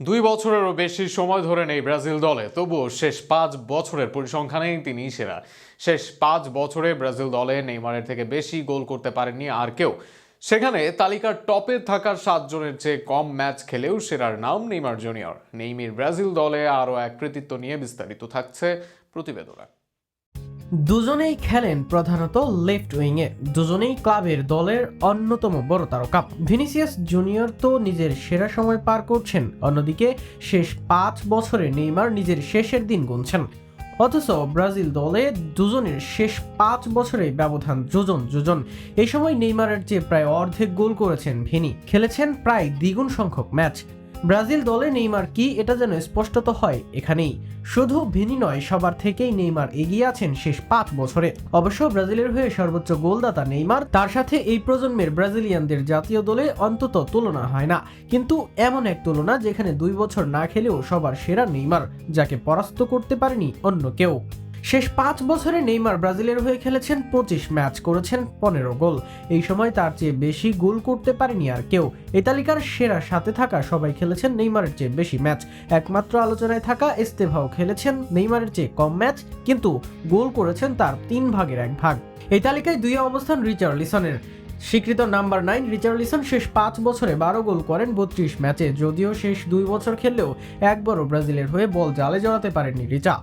দুই বছরেরও বেশি সময় ধরে নেই ব্রাজিল দলে, তবুও শেষ পাঁচ বছরের পরিসংখ্যানেই তিনি সেরা। শেষ পাঁচ বছরে ব্রাজিল দলে নেইমারের থেকে বেশি গোল করতে পারেননি আর কেউ। সেখানে তালিকার টপে থাকার সাতজনের চেয়ে কম ম্যাচ খেলেও সেরার নাম নেইমার জুনিয়র। নেইমির ব্রাজিল দলে আরও এক কৃতিত্ব নিয়ে বিস্তারিত থাকছে প্রতিবেদনে। দুজনেই খেলেন প্রধানত লেফট উইংয়ে। দুজনেই ক্লাবের দলের অন্যতম বড় তারকা। ভিনিসিয়াস জুনিয়র তো নিজের সেরা সময় পার করছেন। অন্যদিকে শেষ পাঁচ বছরে নেইমার নিজের শেষের দিন গুনছেন। অথচ ব্রাজিল দলে দুজনের শেষ পাঁচ বছরে ব্যবধান যোজন যোজন। এই সময় নেইমারের চেয়ে প্রায় অর্ধেক গোল করেছেন ভিনি। খেলেছেন প্রায় দ্বিগুণ সংখ্যক ম্যাচ। ব্রাজিল দলে নেইমার কি এটা যেন স্পষ্টত হয় এখানেই। শুধু ভিনি নয়, সবার থেকেই নেইমার এগিয়ে আছেন শেষ পাঁচ বছরে। অবশ্য ব্রাজিলের হয়ে সর্বোচ্চ গোলদাতা নেইমার, তার সাথে এই প্রজন্মের ব্রাজিলিয়ানদের জাতীয় দলে অন্তত তুলনা হয় না। কিন্তু এমন এক তুলনা যেখানে দুই বছর না খেলেও সবার সেরা নেইমার, যাকে পরাস্ত করতে পারেনি অন্য কেউ। শেষ পাঁচ বছরে নেইমার ব্রাজিলের হয়ে খেলেছেন পঁচিশ ম্যাচ, করেছেন পনেরো গোল। এই সময় তার চেয়ে বেশি গোল করতে পারেনি আর কেউ। এই তালিকার সেরা সাথে থাকা সবাই খেলেছেন নেইমারের চেয়ে বেশি ম্যাচ। একমাত্র আলোচনায় থাকা এস্তেভাও খেলেছেন নেইমারের চেয়ে কম ম্যাচ, কিন্তু গোল করেছেন তার তিন ভাগের এক ভাগ। এই তালিকায় দুই অবস্থান রিচার্লিসনের। স্বীকৃত নাম্বার নাইন রিচার্লিসন শেষ পাঁচ বছরে বারো গোল করেন বত্রিশ ম্যাচে, যদিও শেষ দুই বছর খেললেও একবারও ব্রাজিলের হয়ে বল জালে জড়াতে পারেননি রিচা।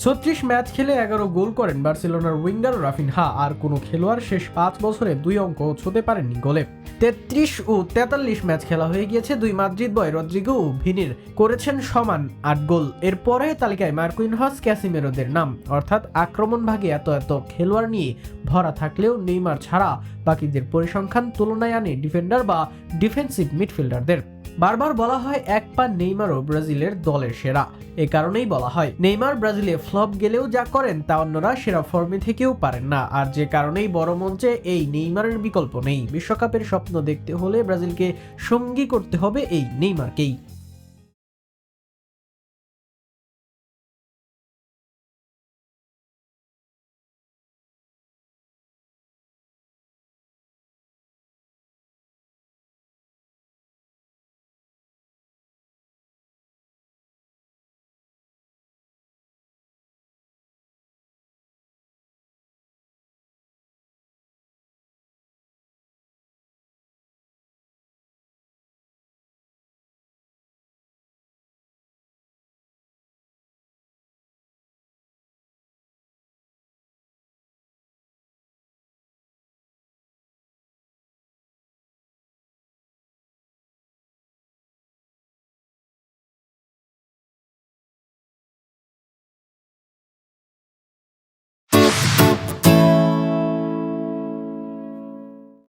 ছত্রিশ ম্যাচ খেলে এগারো গোল করেন বার্সেলোনার উইঙ্গার রাফিনহা আর কোনো খেলোয়াড় শেষ পাঁচ বছরে দুই অঙ্ক ছুতে পারেননি গোলে। তেত্রিশ ও তেতাল্লিশ ম্যাচ খেলা হয়ে গিয়েছে দুই মাদ্রিদ বয় রদ্রিগো ও ভিনির। করেছেন সমান আট গোল। এরপরে তালিকায় মার্কুইনহস ক্যাসিমেরোদের নাম। অর্থাৎ আক্রমণ ভাগে এত এত খেলোয়াড় নিয়ে ভরা থাকলেও নেইমার ছাড়া বাকিদের পরিসংখ্যান তুলনায় আনে ডিফেন্ডার বা ডিফেন্সিভ মিডফিল্ডারদের। বারবার বলা হয় এক পা নেইমারও ব্রাজিলের দলের সেরা। এ কারণেই বলা হয়, নেইমার ব্রাজিলে ফ্লপ গেলেও যা করেন তা অন্যরা সেরা ফর্মে থেকেও পারেন না। আর যে কারণেই বড় মঞ্চে এই নেইমারের বিকল্প নেই। বিশ্বকাপের স্বপ্ন দেখতে হলে ব্রাজিলকে সঙ্গী করতে হবে এই নেইমারকেই।